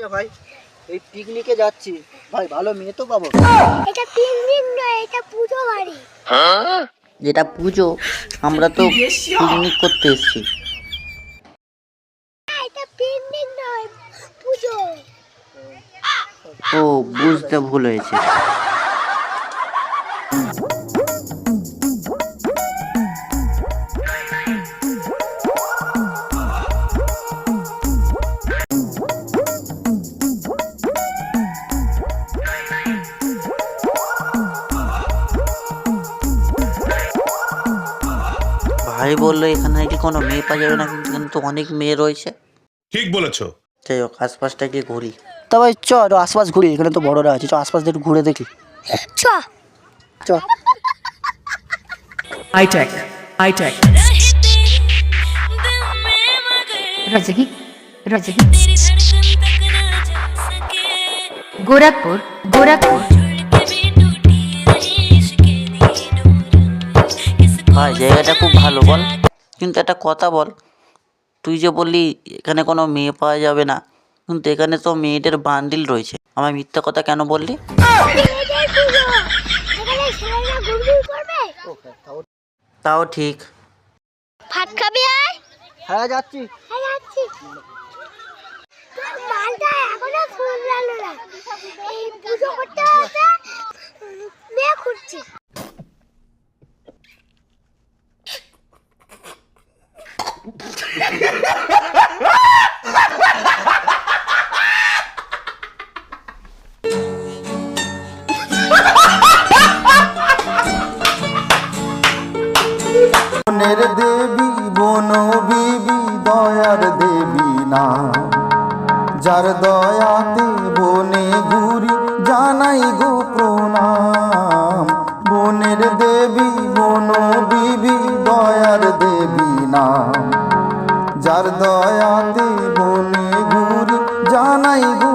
আচ্ছা ভাই এই পিকনিকে যাচ্ছি। ভাই ভালো মেয়ে তো পাবো। এটা পিকনিক নয় এটা পুজো বাড়ি। যেটা পুজো আমরা তো পিকনিক করতে এসেছি। না, এটা পিকনিক নয় পুজো। ও বুঝতে ভুল হয়েছে। ভাই বললো এখানে নাকি কোনো মেয়ে পাওয়া যাবে না কিন্তু এখানে তো অনেক মেয়ে রয়েছে ঠিক বলেছো যাই হোক আশপাশটা গিয়ে ঘুরি তা ভাই চ একটু আশপাশ ঘুরি এখানে তো বড়রা আছে চ আশপাশ দিয়ে একটু ঘুরে দেখি চ চ high-tech, high-tech. रजही रजही गोरखपुर गोरखपुर জায়গাটা খুব ভালো বল। কিন্তু একটা কথা বল তুই যে বললি এখানে কোনো মেয়ে পাওয়া যাবে না কিন্তু এখানে তো মেয়েদের বান্ডিল রয়েছে। আমার মিথ্যা কথা কেন বললি? তাও ঠিক। ভাত খাবি আয়? হ্যাঁ যাচ্ছি। হ্যাঁ যাচ্ছি। তোর মালটা এখনও শুনলাম না। এই পুজো করতে বনের দেবী বন বিবি দয়ার দেবী না। যার দয়াতে বনে ঘুরি, জানাই গো প্রণাম। বনের দেবী বন বিবি দয়ার দেবী না। যার দয়াতে বনে ঘুর জানাই ঘুর